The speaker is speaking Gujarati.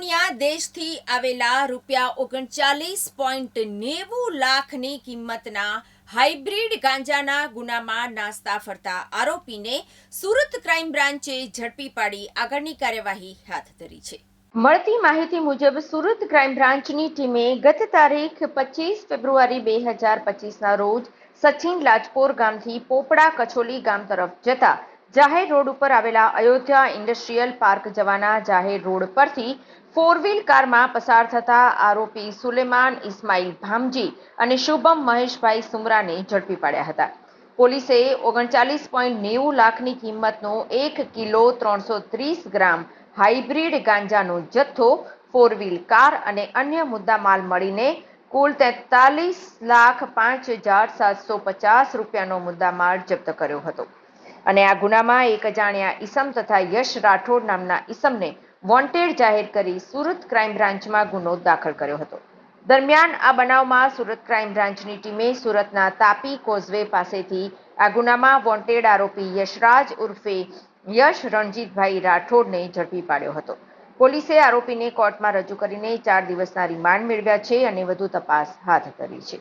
કેલિફોર્નિયા દેશથી આવેલા રૂપિયા ઓગણચાલીસ પોઈન્ટ નેવું લાખની કિંમતના હાઇબ્રિડ ગાંજાના ગુનામાં નાસ્તા ફરતા આરોપીને સુરત ક્રાઇમ બ્રાન્ચે ઝડપી પાડી આગળની કાર્યવાહી હાથ ધરી છે. મળતી માહિતી મુજબ સુરત ક્રાઇમ બ્રાન્ચની ટીમે ગત તારીખ પચીસ ફેબ્રુઆરી બે હજાર પચીસના રોજ સચિન લાજપોર ગામથી પોપડા કચોલી ગામ તરફ જતા જાહેર રોડ ઉપર આવેલા અયોધ્યા ઇન્ડસ્ટ્રીયલ પાર્ક જવાના જાહેર રોડ પરથી ફોર વ્હીલ કારમાં પસાર થતા આરોપી સુલેમાન ઇસ્માઇલ ભામજી અને શુભમ મહેશભાઈ સુમરાને ઝડપી પાડ્યા હતા. પોલીસે ઓગણચાલીસ પોઈન્ટ નેવું લાખની કિંમતનો એક કિલો ત્રણસો ત્રીસ ગ્રામ હાઇબ્રિડ ગાંજાનો જથ્થો ફોર વ્હીલ કાર અને અન્ય મુદ્દામાલ મળીને કુલ તેતાલીસ લાખ પાંચ હજાર સાતસો પચાસ રૂપિયાનો મુદ્દામાલ જપ્ત કર્યો હતો. અને આ ગુનામાં એક અજાણ્યા ઈસમ તથા યશ રાઠોડ નામના ઈસમને વોન્ટેડ જાહેર કરી સુરત ક્રાઇમ બ્રાન્ચમાં ગુનો દાખલ કર્યો હતો. દરમિયાન આ બનાવમાં સુરત ક્રાઇમ બ્રાન્ચની ટીમે સુરતના તાપી કોઝવે પાસેથી આ ગુનામાં વોન્ટેડ આરોપી યશરાજ ઉર્ફે યશ રણજીતભાઈ રાઠોડને ઝડપી પાડ્યો હતો. પોલીસે આરોપીને કોર્ટમાં રજૂ કરીને ચાર દિવસના રિમાન્ડ મેળવ્યા છે અને વધુ તપાસ હાથ ધરી છે.